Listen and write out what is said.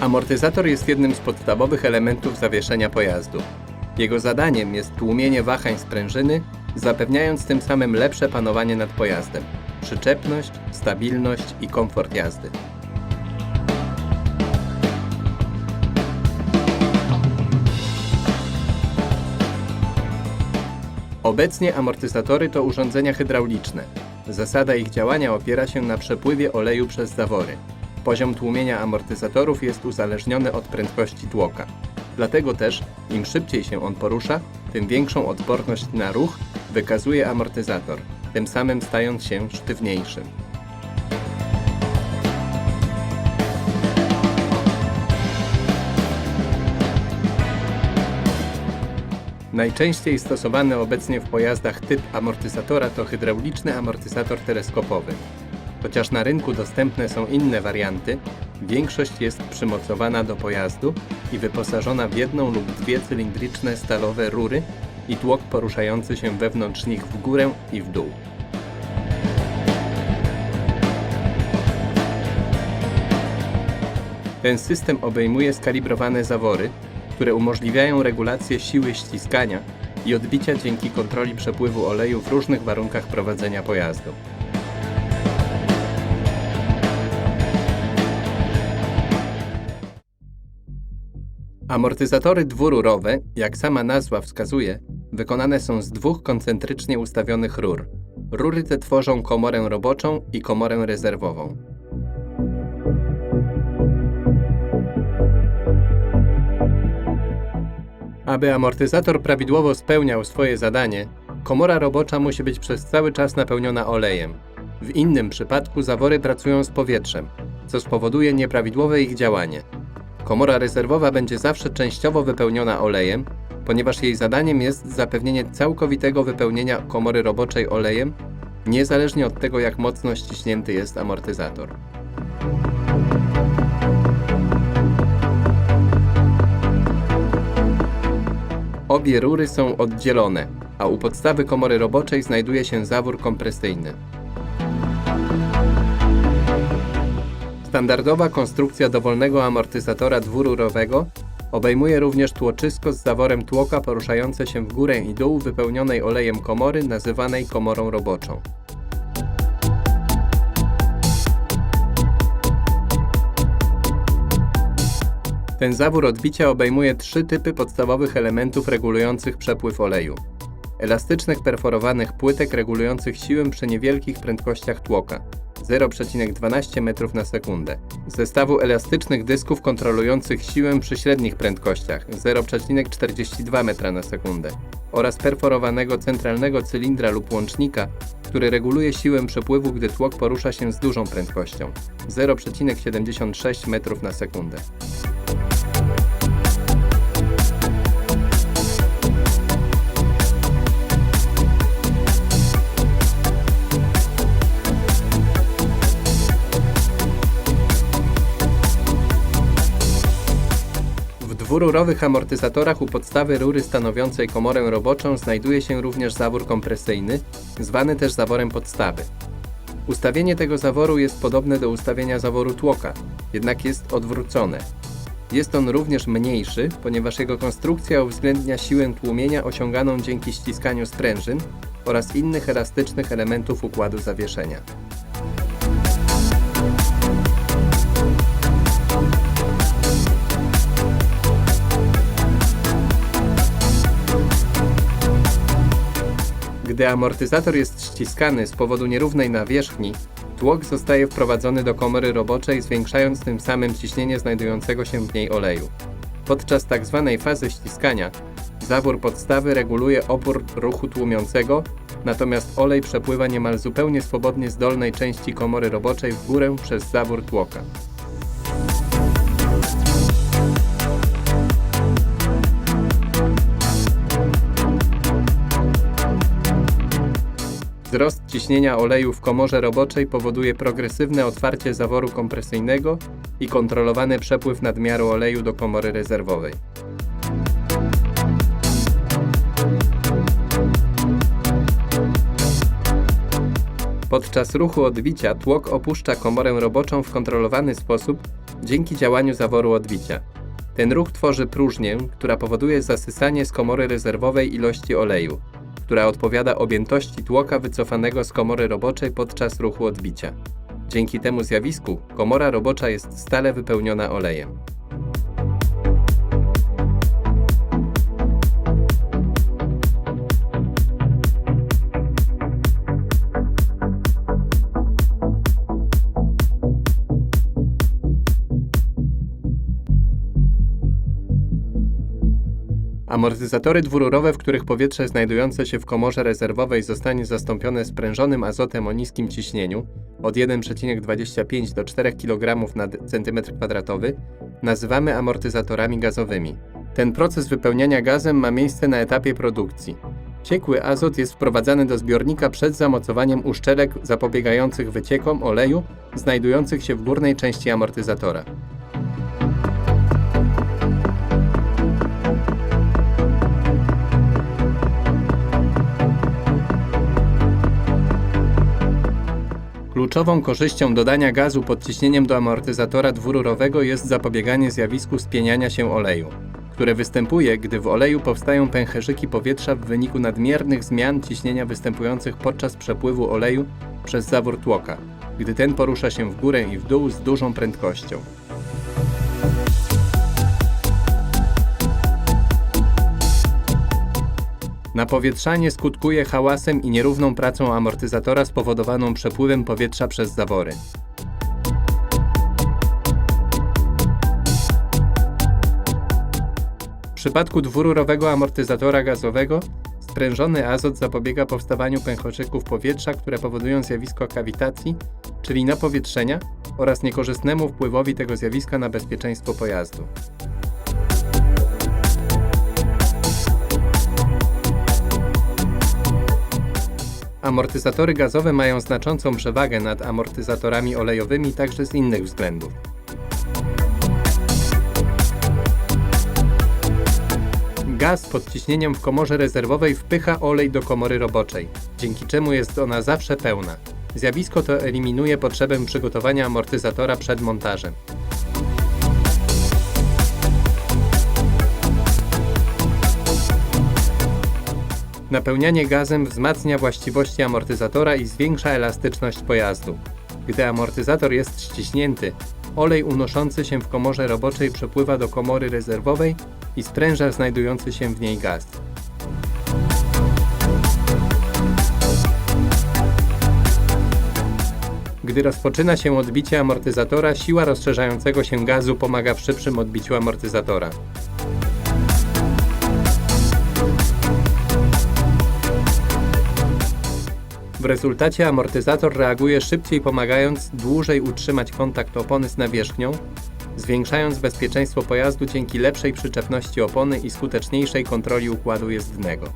Amortyzator jest jednym z podstawowych elementów zawieszenia pojazdu. Jego zadaniem jest tłumienie wahań sprężyny, zapewniając tym samym lepsze panowanie nad pojazdem, przyczepność, stabilność i komfort jazdy. Obecnie amortyzatory to urządzenia hydrauliczne. Zasada ich działania opiera się na przepływie oleju przez zawory. Poziom tłumienia amortyzatorów jest uzależniony od prędkości tłoka. Dlatego też im szybciej się on porusza, tym większą odporność na ruch wykazuje amortyzator, tym samym stając się sztywniejszym. Najczęściej stosowany obecnie w pojazdach typ amortyzatora to hydrauliczny amortyzator teleskopowy. Chociaż na rynku dostępne są inne warianty, większość jest przymocowana do pojazdu i wyposażona w jedną lub dwie cylindryczne stalowe rury i tłok poruszający się wewnątrz nich w górę i w dół. Ten system obejmuje skalibrowane zawory, które umożliwiają regulację siły ściskania i odbicia dzięki kontroli przepływu oleju w różnych warunkach prowadzenia pojazdu. Amortyzatory dwururowe, jak sama nazwa wskazuje, wykonane są z dwóch koncentrycznie ustawionych rur. Rury te tworzą komorę roboczą i komorę rezerwową. Aby amortyzator prawidłowo spełniał swoje zadanie, komora robocza musi być przez cały czas napełniona olejem. W innym przypadku zawory pracują z powietrzem, co spowoduje nieprawidłowe ich działanie. Komora rezerwowa będzie zawsze częściowo wypełniona olejem, ponieważ jej zadaniem jest zapewnienie całkowitego wypełnienia komory roboczej olejem, niezależnie od tego, jak mocno ściśnięty jest amortyzator. Obie rury są oddzielone, a u podstawy komory roboczej znajduje się zawór kompresyjny. Standardowa konstrukcja dowolnego amortyzatora dwururowego obejmuje również tłoczysko z zaworem tłoka poruszające się w górę i dół wypełnionej olejem komory nazywanej komorą roboczą. Ten zawór odbicia obejmuje trzy typy podstawowych elementów regulujących przepływ oleju. Elastycznych perforowanych płytek regulujących siłę przy niewielkich prędkościach tłoka 0,12 m na sekundę. Zestawu elastycznych dysków kontrolujących siłę przy średnich prędkościach 0,42 m na sekundę oraz perforowanego centralnego cylindra lub łącznika, który reguluje siłę przepływu, gdy tłok porusza się z dużą prędkością 0,76 m na sekundę. Dwururowych amortyzatorach u podstawy rury stanowiącej komorę roboczą znajduje się również zawór kompresyjny, zwany też zaworem podstawy. Ustawienie tego zaworu jest podobne do ustawienia zaworu tłoka, jednak jest odwrócone. Jest on również mniejszy, ponieważ jego konstrukcja uwzględnia siłę tłumienia osiąganą dzięki ściskaniu sprężyn oraz innych elastycznych elementów układu zawieszenia. Gdy amortyzator jest ściskany z powodu nierównej nawierzchni, tłok zostaje wprowadzony do komory roboczej, zwiększając tym samym ciśnienie znajdującego się w niej oleju. Podczas tzw. fazy ściskania zawór podstawy reguluje opór ruchu tłumiącego, natomiast olej przepływa niemal zupełnie swobodnie z dolnej części komory roboczej w górę przez zawór tłoka. Wzrost ciśnienia oleju w komorze roboczej powoduje progresywne otwarcie zaworu kompresyjnego i kontrolowany przepływ nadmiaru oleju do komory rezerwowej. Podczas ruchu odbicia tłok opuszcza komorę roboczą w kontrolowany sposób dzięki działaniu zaworu odbicia. Ten ruch tworzy próżnię, która powoduje zasysanie z komory rezerwowej ilości oleju, która odpowiada objętości tłoka wycofanego z komory roboczej podczas ruchu odbicia. Dzięki temu zjawisku komora robocza jest stale wypełniona olejem. Amortyzatory dwururowe, w których powietrze znajdujące się w komorze rezerwowej zostanie zastąpione sprężonym azotem o niskim ciśnieniu od 1,25 do 4 kg na cm2, nazywamy amortyzatorami gazowymi. Ten proces wypełniania gazem ma miejsce na etapie produkcji. Ciekły azot jest wprowadzany do zbiornika przed zamocowaniem uszczelek zapobiegających wyciekom oleju znajdujących się w górnej części amortyzatora. Kluczową korzyścią dodania gazu pod ciśnieniem do amortyzatora dwururowego jest zapobieganie zjawisku spieniania się oleju, które występuje, gdy w oleju powstają pęcherzyki powietrza w wyniku nadmiernych zmian ciśnienia występujących podczas przepływu oleju przez zawór tłoka, gdy ten porusza się w górę i w dół z dużą prędkością. Napowietrzanie skutkuje hałasem i nierówną pracą amortyzatora spowodowaną przepływem powietrza przez zawory. W przypadku dwururowego amortyzatora gazowego sprężony azot zapobiega powstawaniu pęcherzyków powietrza, które powodują zjawisko kawitacji, czyli napowietrzenia oraz niekorzystnemu wpływowi tego zjawiska na bezpieczeństwo pojazdu. Amortyzatory gazowe mają znaczącą przewagę nad amortyzatorami olejowymi także z innych względów. Gaz pod ciśnieniem w komorze rezerwowej wpycha olej do komory roboczej, dzięki czemu jest ona zawsze pełna. Zjawisko to eliminuje potrzebę przygotowania amortyzatora przed montażem. Napełnianie gazem wzmacnia właściwości amortyzatora i zwiększa elastyczność pojazdu. Gdy amortyzator jest ściśnięty, olej unoszący się w komorze roboczej przepływa do komory rezerwowej i spręża znajdujący się w niej gaz. Gdy rozpoczyna się odbicie amortyzatora, siła rozszerzającego się gazu pomaga w szybszym odbiciu amortyzatora. W rezultacie amortyzator reaguje szybciej, pomagając dłużej utrzymać kontakt opony z nawierzchnią, zwiększając bezpieczeństwo pojazdu dzięki lepszej przyczepności opony i skuteczniejszej kontroli układu jezdnego.